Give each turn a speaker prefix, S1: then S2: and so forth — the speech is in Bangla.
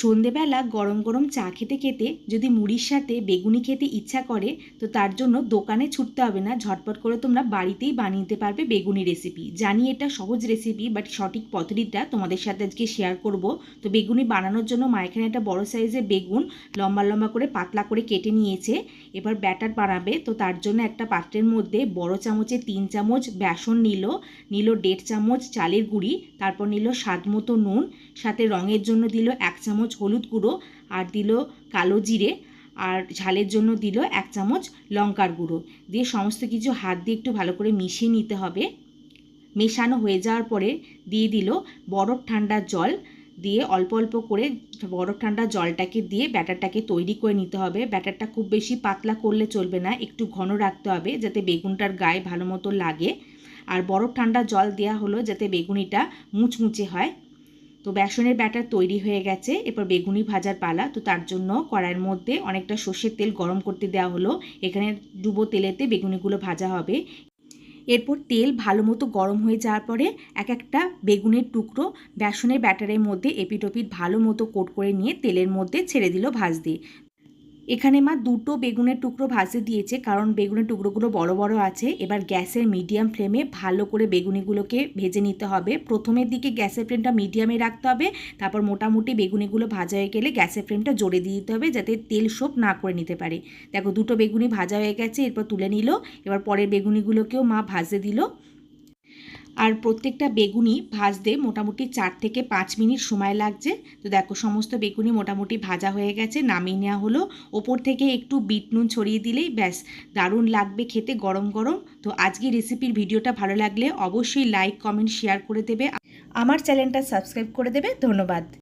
S1: সন্ধেবেলা গরম গরম চা খেতে খেতে যদি মুড়ির সাথে বেগুনি খেতে ইচ্ছা করে, তো তার জন্য দোকানে ছুটতে হবে না। ঝটপট করে তোমরা বাড়িতেই বানিয়ে নিতে পারবে বেগুনি রেসিপি জানি এটা সহজ রেসিপি বাট সঠিক পদ্ধতিটা তোমাদের সাথে আজকে শেয়ার করব। তো বেগুনি বানানোর জন্য মা এখানে একটা বড় সাইজের বেগুন লম্বা লম্বা করে পাতলা করে কেটে নিয়েছে। এবার ব্যাটার বানাবে, তো তার জন্য একটা পাত্রের মধ্যে বড় চামচে তিন চামচ বেসন নিল। নিল দেড় চামচ চালের গুঁড়ি, তারপর নিল স্বাদ মতো নুন, সাথে রঙের জন্য দিল এক চামচ হলুদ গুঁড়ো আর দিল কালো জিরে আর ঝালের জন্য দিল এক চামচ লঙ্কার গুঁড়ো। দিয়ে সমস্ত কিছু হাত দিয়ে একটু ভালো করে মিশিয়ে নিতে হবে। মেশানো হয়ে যাওয়ার পরে দিয়ে দিল বরফ ঠান্ডা জল। দিয়ে অল্প অল্প করে বরফ ঠান্ডা জলটাকে দিয়ে ব্যাটারটাকে তৈরি করে নিতে হবে। ব্যাটারটা খুব বেশি পাতলা করলে চলবে না, একটু ঘন রাখতে হবে যাতে বেগুনটার গায়ে ভালো মতো লাগে। আর বরফ ঠান্ডা জল দেওয়া হলো যাতে বেগুনিটা মুচমুচে হয়। তো বেসনের ব্যাটার তৈরি হয়ে গেছে, এরপর বেগুনি ভাজার পালা, তো তার জন্য কড়াইয়ের মধ্যে অনেকটা সর্ষের তেল গরম করতে দেওয়া হলো, এখানে ডুবো তেলেতে বেগুনিগুলো ভাজা হবে। এরপর তেল ভালো মতো গরম হয়ে যাওয়ার পরে এক একটা বেগুনের টুকরো বেসনের ব্যাটারের মধ্যে এপিটোপিট ভালো মতো কোট করে নিয়ে তেলের মধ্যে ছেড়ে দিল ভাজতে। এখানে মা দুটো বেগুনের টুকরো ভাজতে দিয়েছে, কারণ বেগুনের টুকরোগুলো বড় বড় আছে। এবার গ্যাসের মিডিয়াম ফ্লেমে ভালো করে বেগুনিগুলোকে ভেজে নিতে হবে। প্রথমের দিকে গ্যাসের ফ্লেমটা মিডিয়ামে রাখতে হবে, তারপর মোটামুটি বেগুনিগুলো ভাজা হয়ে গেলে গ্যাসের ফ্লেমটা জোরে দিয়ে দিতে হবে যাতে তেল সোপ না করে নিতে পারে। দেখো দুটো বেগুনি ভাজা হয়ে গেছে, এরপর তুলে নিল। এবার পরের বেগুনিগুলোকেও মা ভাজতে দিল। আর প্রত্যেকটা বেগুনি ভাজতে মোটামুটি চার থেকে পাঁচ মিনিট সময় লাগছে। তো দেখো, সমস্ত বেগুনি মোটামুটি ভাজা হয়ে গেছে, নামিয়ে নেওয়া হলো। ওপর থেকে একটু বিট নুন ছড়িয়ে দিলেই ব্যাস, দারুণ লাগবে খেতে গরম গরম। তো আজকে রেসিপির ভিডিওটা ভালো লাগলে অবশ্যই লাইক, কমেন্ট, শেয়ার করে দেবে। আমার চ্যানেলটা সাবস্ক্রাইব করে দেবে। ধন্যবাদ।